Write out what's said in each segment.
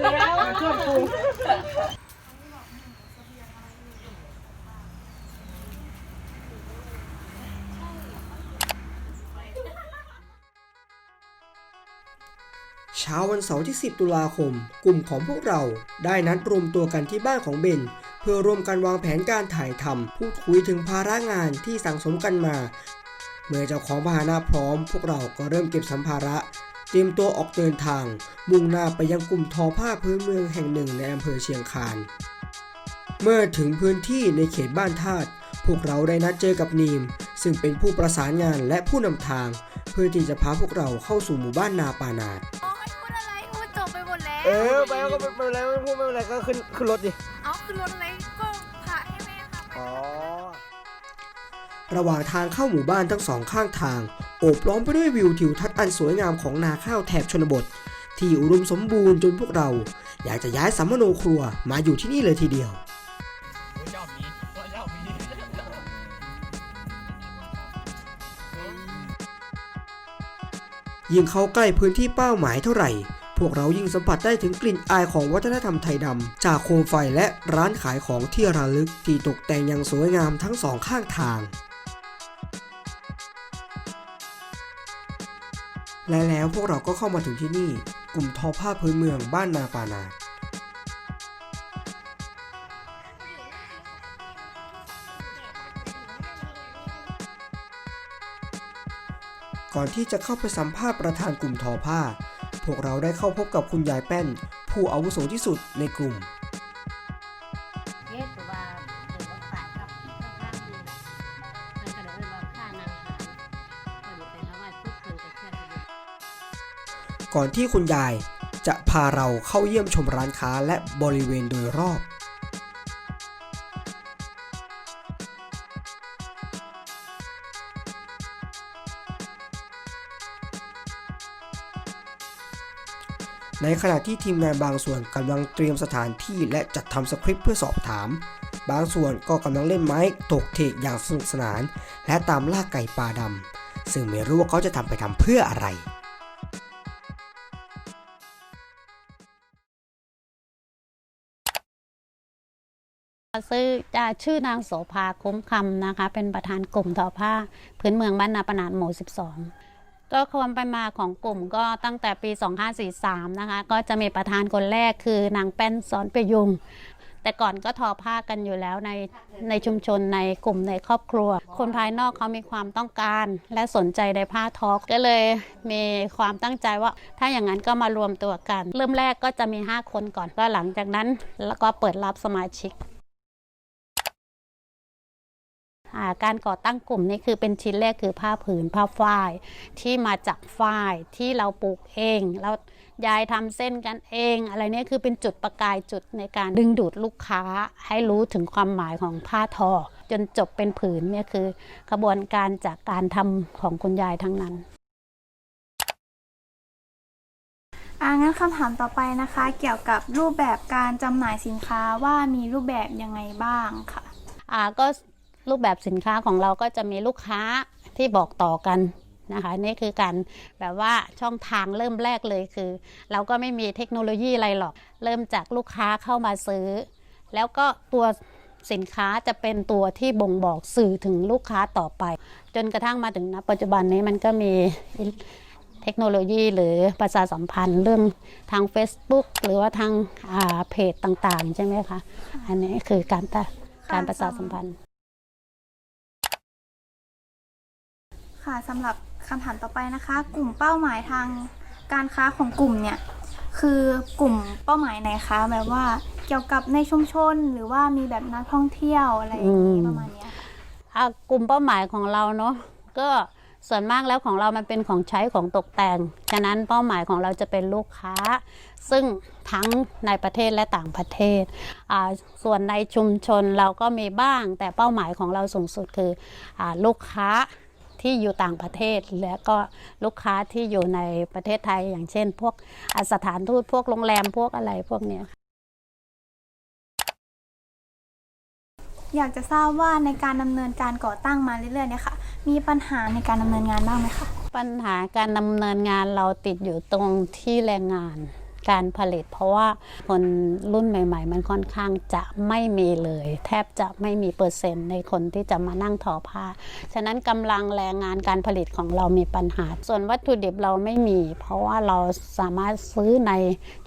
แล้วเชื่อกูเช้าวันเสาร์ที่ 10 ตุลาคม กลุ่มของพวกเราได้นัดรวมตัวกันที่บ้านของเบน เพื่อร่วมกันวางแผนการถ่ายทำพูดคุยถึงภาระงานที่สั่งสมกันมา เมื่อเจ้าของพาหนะพร้อม พวกเราก็เริ่มเก็บสัมภาระ เตรียมตัวออกเดินทาง มุ่งหน้าไปยังกลุ่มทอผ้าพื้นเมืองแห่งหนึ่งในอำเภอเชียงคาน เมื่อถึงพื้นที่ในเขตบ้านธาตุพวกเราได้นัดเจอกับนีม ซึ่งเป็นผู้ประสานงานและผู้นำทาง เพื่อที่จะพาพวกเราเข้าสู่หมู่บ้านนาปานาดโอ้ยพูดอะไรพูดจบไปหมดแล้วเออไปก็ไม่เป็นไรไม่พูดไม่เป็นไรก็ขึ้นขึ้นรถดิ เอาคือรถอะไร ระหว่างทางเข้าหมู่บ้านทั้งสองข้างทาง โอบล้อมไปด้วยวิวทิวทัศน์อันสวยงามของนาข้าวแถบชนบท ที่อุดมสมบูรณ์จนพวกเรา อยากจะย้ายสัมมโนครัวมาอยู่ที่นี่เลยทีเดียวยิ่งเข้าใกล้พื้นที่เป้าหมายเท่าไหร่ พวกเรายิ่งสัมผัสได้ถึงกลิ่นอายของวัฒนธรรมไทยดำ จากโคมไฟและร้านขายของที่ระลึกที่ตกแต่งอย่างสวยงามทั้งสองข้างทาง และแล้วพวกเราก็เข้ามาถึงที่นี่ กลุ่มทอผ้าพื้นเมืองบ้านนาปานา ก่อนที่จะเข้าไปสัมภาษณ์ประธานกลุ่มทอผ้า พวกเราได้เข้าพบกับคุณยายแป้น ผู้อาวุโสที่สุดในกลุ่ม ก่อนที่คุณยายจะพาเราเข้าเยี่ยมชมร้านค้าและบริเวณโดยรอบในขณะที่ทีมงานบางส่วนกำลังเตรียมสถานที่และจัดทำสคริปต์เพื่อสอบถาม บางส่วนก็กำลังเล่นไม้ตกเทกอย่างสนุกสนาน และตามล่าไก่ป่าดำซึ่งไม่รู้ว่าเขาจะทำไปทำเพื่ออะไร ซื้อจะชื่อนางโสภาคุ้มคำนะคะ เป็นประธานกลุ่มทอผ้า พื้นเมืองบ้านนาปนาดหมู่ 12 ก็ความไปมาของกลุ่มก็ตั้งแต่ปี 2543 นะคะ ก็จะมีประธานคนแรกคือนางแป้นสอนประยุง แต่ก่อนก็ทอผ้ากันอยู่แล้วในในชุมชนในกลุ่มในครอบครัว คนภายนอกเขามีความต้องการและสนใจในผ้าทอก็เลยมีความตั้งใจว่า ถ้าอย่างนั้นก็มารวมตัวกัน เริ่มแรกก็จะมี 5 คนก่อนก็หลังจากนั้น แล้วก็เปิดรับสมาชิก การก่อตั้งกลุ่มนี่คือเป็นชิ้นแรกคือผ้าผืนผ้าฝ้ายที่มาจากฝ้ายที่เราปลูกเองแล้วยายทำเส้นกันเอง อะไรเนี่ยคือเป็นจุดประกายจุดในการดึงดูดลูกค้าให้รู้ถึงความหมายของผ้าทอ จนจบเป็นผืนเนี่ยคือขบวนการจากการทำของคุณยายทั้งนั้นอ่างั้นคำถามต่อไปนะคะ เกี่ยวกับรูปแบบการจำหน่ายสินค้าว่ามีรูปแบบยังไงบ้างค่ะอ่าก็ รูปแบบสินค้าของเราก็จะมีลูกค้าที่บอกต่อกันนะคะนี่คือการแบบว่าช่องทางเริ่มแรกเลยคือ เราก็ไม่มีเทคโนโลยีอะไรหรอก เริ่มจากลูกค้าเข้ามาซื้อ แล้วก็ตัวสินค้าจะเป็นตัวที่บ่งบอกสื่อถึงลูกค้าต่อไป จนกระทั่งมาถึงณปัจจุบันนี้มันก็มีเทคโนโลยีหรือประชาสัมพันธ์เรื่องทาง Facebook หรือว่าทางอ่าเพจต่างๆ ใช่ไหมคะ อันนี้คือการตะการประชาสัมพันธ์ ค่ะสำหรับคำถามต่อไปนะคะ กลุ่มเป้าหมายทางการค้าของกลุ่มเนี่ยคือกลุ่มเป้าหมายไหนคะแบบว่าเกี่ยวกับในชุมชนหรือว่ามีแบบนักท่องเที่ยวอะไรอย่างอืนี้มประมาณเนี้ยค่ะอะกลุ่มเป้าหมายของเราเนาะก็ส่วนมากแล้วของเรามันเป็นของใช้ของตกแต่ง ฉะนั้นเป้าหมายของเราจะเป็นลูกค้า ซึ่งทั้งในประเทศและต่างประเทศอ่าส่วนในชุมชนเราก็มีบ้าง แต่เป้าหมายของเราสูงสุดคืออาลูกค้า ที่อยู่ต่างประเทศ และก็ลูกค้าที่อยู่ในประเทศไทย อย่างเช่น พวกอ่าสถานทูตพวกโรงแรมพวกอะไรพวกเนี้ยอยากจะทราบว่าในการดำเนินการก่อตั้งมาเรื่อยๆเนี่ยค่ะ มีปัญหาในการดำเนินงานบ้างไหมคะปัญหาการดำเนินงานเราติดอยู่ตรงที่แรงงาน การผลิต เพราะว่าคนรุ่นใหม่ ๆ มันค่อนข้างจะไม่มีเลย แทบจะไม่มีเปอร์เซ็นต์ในคนที่จะมานั่งทอผ้า ฉะนั้นกำลังแรงงานการผลิตของเรามีปัญหา ส่วนวัตถุดิบเราไม่มี เพราะว่าเราสามารถซื้อใน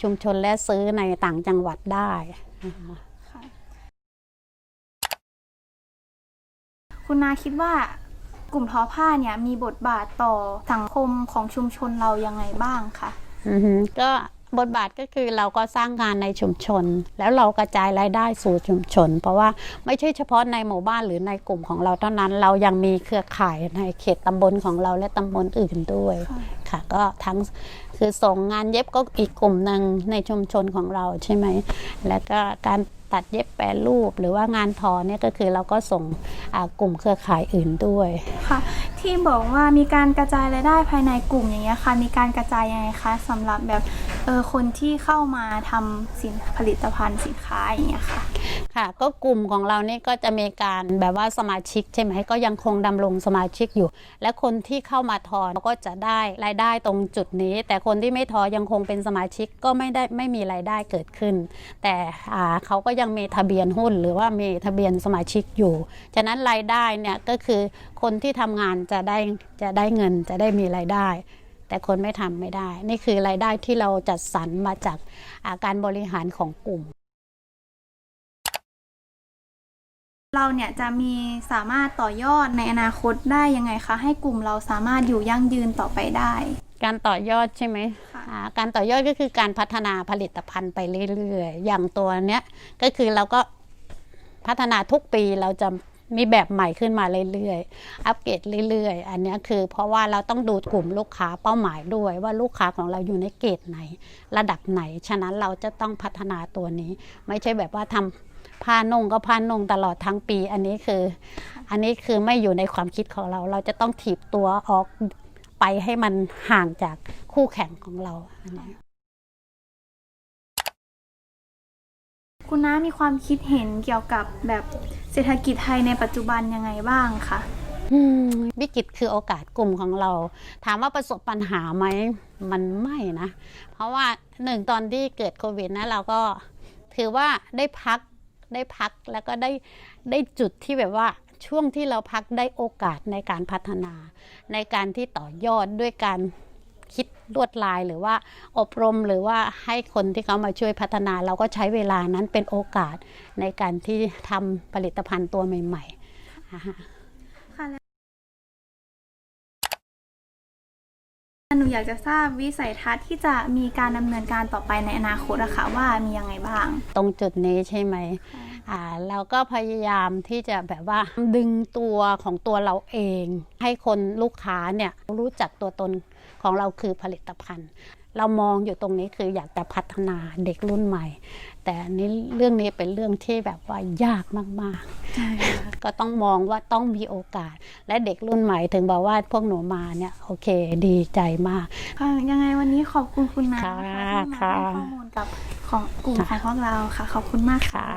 ชุมชนและซื้อในต่างจังหวัดได้นะคะคุณนาคิดว่ากลุ่มทอผ้าเนี่ยมีบทบาทต่อสังคมของชุมชนเรายังไงบ้างคะอือฮึก็ บทบาทก็คือเราก็สร้างงานในชุมชน แล้วเรากระจายรายได้สู่ชุมชน เพราะว่าไม่ใช่เฉพาะในหมู่บ้านหรือในกลุ่มของเราเท่านั้น เรายังมีเครือข่ายในเขตตำบลของเราและตำบลอื่นด้วยค่ะค่ะก็ทั้งคือส่งงานเย็บก็อีกกลุ่มหนึ่งในชุมชนของเราใช่ไหมแล้วก็การ ตัดเย็บแปรรูป หรือว่างานทอเนี่ยก็คือเราก็ส่งกลุ่มเครือข่ายอื่นด้วยค่ะ ที่บอกว่ามีการกระจายรายได้ภายในกลุ่มอย่างเงี้ยค่ะ มีการกระจายยังไงคะสำหรับแบบเออคนที่เข้ามาทำสินผลิตภัณฑ์สินค้าอย่างเงี้ยค่ะ ค่ะ ก็กลุ่มของเรานี่ก็จะมีการแบบว่าสมาชิก ใช่ไหมก็ยังคงดำรงสมาชิกอยู่ และคนที่เข้ามาทอนก็จะได้รายได้ตรงจุดนี้ แต่คนที่ไม่ทอยังคงเป็นสมาชิกก็ไม่ได้ไม่มีรายได้เกิดขึ้น แต่เขาก็ยังมีทะเบียนหุ้น หรือว่ามีทะเบียนสมาชิกอยู่ฉะนั้นรายได้เนี่ยก็คือคนที่ทำงานจะได้จะได้เงินจะได้มีรายได้แต่คนไม่ทำไม่ได้ นี่คือรายได้ที่เราจัดสรรมาจากอาการบริหารของกลุ่ม เราเนี่ยจะมีสามารถต่อยอดในอนาคตได้ยังไงคะ ให้กลุ่มเราสามารถอยู่ยั่งยืนต่อไปได้ การต่อยอดใช่ไหมค่ะอ่าการต่อยอดก็คือการพัฒนาผลิตภัณฑ์ไปเรื่อยๆ อย่างตัวเนี้ยก็คือเราก็พัฒนาทุกปีเราจะ มีแบบใหม่ขึ้นมาเรื่อยๆ อัปเกรดเรื่อยๆ อันนี้คือเพราะว่าเราต้องดูกลุ่มลูกค้าเป้าหมายด้วย ว่าลูกค้าของเราอยู่ในเกรดไหน ระดับไหน ฉะนั้นเราจะต้องพัฒนาตัวนี้ ไม่ใช่แบบว่าทำผ้านุ่งก็ผ้านุ่งตลอดทั้งปี อันนี้คือ อันนี้คือไม่อยู่ในความคิดของเรา เราจะต้องถีบตัวออกไปให้มันห่างจากคู่แข่งของเราอันนี้ คุณน้ามีความคิดเห็นเกี่ยวกับแบบเศรษฐกิจไทยในปัจจุบันยังไงบ้างคะวิกฤตคือโอกาสกลุ่มของเรา ถามว่าประสบปัญหาไหมมันไม่นะ เพราะว่าหนึ่งตอนที่เกิดโควิดนะเราก็ถือว่าได้พักได้พักแล้วก็ได้ได้จุดที่แบบว่าช่วงที่เราพักได้โอกาสในการพัฒนา ในการที่ต่อยอดด้วยการ คิดลวดลายหรือว่าอบรมหรือว่าให้คนที่เขามาช่วยพัฒนา เราก็ใช้เวลานั้นเป็นโอกาสในการที่ทำผลิตภัณฑ์ตัวใหม่ๆอ่าฮะหนูอยากจะทราบวิสัยทัศน์ที่จะมีการดำเนินการต่อไปในอนาคตอะค่ะว่ามียังไงบ้าง ตรงจุดนี้ใช่ไหมอ่าเราก็พยายามที่จะแบบว่าดึงตัวของตัวเราเอง ให้คนลูกค้าเนี่ยรู้จักตัวตน ของเราคือผลิตภัณฑ์ เรามองอยู่ตรงนี้คืออยากจะพัฒนาเด็กรุ่นใหม่ แต่อันนี้เรื่องนี้เป็นเรื่องที่แบบว่ายากมากๆ ก็ต้องมองว่าต้องมีโอกาส และเด็กรุ่นใหม่ถึงบอกว่าพวกหนูมาเนี่ยโอเคดีใจมากค่ะยังไงวันนี้ขอบคุณคุณนาค่ะนะคะที่มาค่ะให้ข้อมูลกับของกลุ่มของพวกเราค่ะ ขอบคุณมากค่ะ